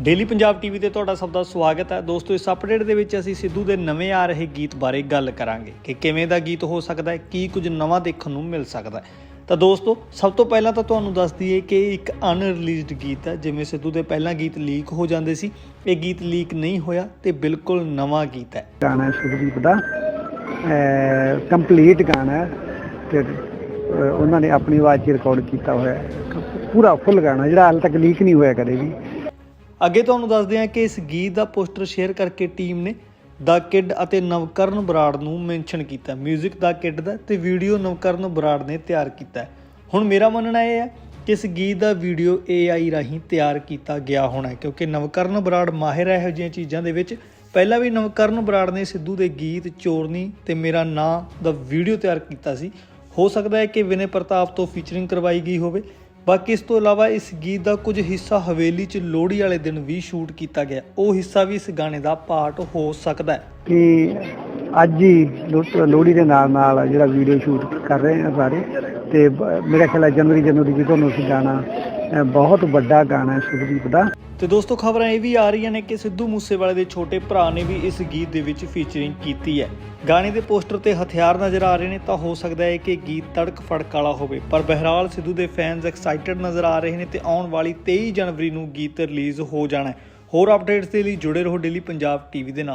Daily Punjab TV ਤੇ ਤੁਹਾਡਾ ਸਭ ਦਾ ਸਵਾਗਤ ਹੈ। ਦੋਸਤੋ, ਇਸ ਅਪਡੇਟ ਦੇ ਵਿੱਚ ਅਸੀਂ ਸਿੱਧੂ ਦੇ ਨਵੇਂ ਆ ਰਹੇ ਗੀਤ ਬਾਰੇ ਗੱਲ ਕਰਾਂਗੇ ਕਿ ਕਿਵੇਂ ਦਾ ਗੀਤ ਹੋ ਸਕਦਾ ਹੈ, ਕੀ ਕੁਝ ਨਵਾਂ ਦੇਖਣ ਨੂੰ ਮਿਲ ਸਕਦਾ ਹੈ। ਤਾਂ ਦੋਸਤੋ, ਸਭ ਤੋਂ ਪਹਿਲਾਂ ਤਾਂ ਤੁਹਾਨੂੰ ਦੱਸ ਦਈਏ ਕਿ ਇੱਕ ਅਨਰਿਲੀਜ਼ਡ ਗੀਤ ਹੈ, ਜਿਵੇਂ ਸਿੱਧੂ ਦੇ ਪਹਿਲਾਂ ਗੀਤ ਲੀਕ ਹੋ ਜਾਂਦੇ ਸੀ, ਇਹ ਗੀਤ ਲੀਕ ਨਹੀਂ ਹੋਇਆ ਤੇ ਬਿਲਕੁਲ ਨਵਾਂ ਗੀਤ ਹੈ। ਗਾਣਾ ਹੈ ਸੁਖਦੀਪ ਦਾ। ਕੰਪਲੀਟ ਗਾਣਾ ਤੇ ਉਹਨਾਂ ਨੇ ਆਪਣੀ ਆਵਾਜ਼ 'ਚ ਰਿਕਾਰਡ ਕੀਤਾ ਹੋਇਆ ਪੂਰਾ ਫੁੱਲ ਗਾਣਾ, ਜਿਹੜਾ ਹਾਲ ਤੱਕ ਲੀਕ ਨਹੀਂ ਹੋਇਆ ਕਦੇ ਵੀ। ਅੱਗੇ ਤੁਹਾਨੂੰ ਦੱਸਦੇ ਹਾਂ ਕਿ ਇਸ ਗੀਤ ਦਾ ਪੋਸਟਰ ਸ਼ੇਅਰ ਕਰਕੇ ਟੀਮ ਨੇ ਦਾ ਕਿਡ ਅਤੇ ਨਵਕਰਨ ਬਰਾੜ ਨੂੰ ਮੈਂਸ਼ਨ ਕੀਤਾ। 뮤직 ਦਾ ਕਿਡ ਦਾ ਤੇ ਵੀਡੀਓ ਨਵਕਰਨ ਬਰਾੜ ਨੇ ਤਿਆਰ ਕੀਤਾ ਹੁਣ ਮੇਰਾ ਮੰਨਣਾ ਇਹ ਹੈ ਕਿ ਇਸ ਗੀਤ ਦਾ ਵੀਡੀਓ AI ਰਾਹੀਂ ਤਿਆਰ ਕੀਤਾ ਗਿਆ ਹੋਣਾ ਕਿਉਂਕਿ ਨਵਕਰਨ ਬਰਾੜ ਮਾਹਿਰ ਹੈ ਇਹੋ ਜਿਹੀਆਂ ਚੀਜ਼ਾਂ ਦੇ ਵਿੱਚ। ਪਹਿਲਾਂ ਵੀ ਨਵਕਰਨ ਬਰਾੜ ਨੇ ਸਿੱਧੂ ਦੇ ਗੀਤ ਚੋਰਨੀ ਤੇ ਮੇਰਾ ਨਾਂ ਦਾ ਵੀਡੀਓ ਤਿਆਰ ਕੀਤਾ ਸੀ। ਹੋ ਸਕਦਾ ਹੈ ਕਿ ਵਿਨੇ ਪ੍ਰਤਾਪ ਤੋਂ ਫੀਚਰਿੰਗ ਕਰਵਾਈ ਗਈ ਹੋਵੇ। ਬਾਕੀ ਇਸ ਤੋਂ ਇਲਾਵਾ ਇਸ ਗੀਤ ਦਾ ਕੁਝ ਹਿੱਸਾ ਹਵੇਲੀ 'ਚ ਲੋਹੜੀ ਵਾਲੇ ਦਿਨ ਵੀ ਸ਼ੂਟ ਕੀਤਾ ਗਿਆ। ਉਹ ਹਿੱਸਾ ਵੀ ਇਸ ਗਾਣੇ ਦਾ ਪਾਰਟ ਹੋ ਸਕਦਾ ਹੈ। ਕਿ ਅੱਜ ਹੀ ਲੋਹੜੀ ਦੇ ਨਾਲ ਨਾਲ ਜਿਹੜਾ ਵੀਡੀਓ ਸ਼ੂਟ ਕਰ ਰਹੇ ਆ ਸਾਰੇ। ਤੇ ਮੇਰਾ ਖਿਆਲ ਹੈ ਜਨਵਰੀ ਜਨਵਰੀ ਵਿੱਚ ਤੁਹਾਨੂੰ ਅਸੀਂ ਗਾਣਾ ਬਹੁਤ ਵੱਡਾ ਗਾਣਾ ਸੁਖਦੀਪ ਦਾ। ਤੇ ਦੋਸਤੋ, ਖਬਰਾਂ ਇਹ ਵੀ ਆ ਰਹੀਆਂ ਨੇ ਕਿ ਸਿੱਧੂ ਮੂਸੇਵਾਲੇ ਦੇ ਛੋਟੇ ਭਰਾ ਨੇ ਵੀ ਇਸ ਗੀਤ ਦੇ ਵਿੱਚ ਫੀਚਰਿੰਗ ਕੀਤੀ ਹੈ। ਗਾਣੇ ਦੇ ਪੋਸਟਰ ਤੇ ਹਥਿਆਰ ਨਜ਼ਰ ਆ ਰਹੇ ਨੇ, ਤਾਂ ਹੋ ਸਕਦਾ ਹੈ ਕਿ ਗੀਤ ਤੜਕ ਫੜਕ ਵਾਲਾ ਹੋਵੇ। ਪਰ ਬਹਿਰਾਲ ਸਿੱਧੂ ਦੇ ਫੈਨਸ ਐਕਸਾਈਟਡ ਨਜ਼ਰ ਆ ਰਹੇ ਨੇ ਤੇ ਆਉਣ ਵਾਲੀ 23 ਜਨਵਰੀ ਨੂੰ ਗੀਤ ਰਿਲੀਜ਼ ਹੋ ਜਾਣਾ ਹੈ। ਹੋਰ ਅਪਡੇਟਸ ਦੇ ਲਈ ਜੁੜੇ ਰਹੋ ਡੇਲੀ ਪੰਜਾਬ ਟੀਵੀ ਦੇ ਨਾਲ।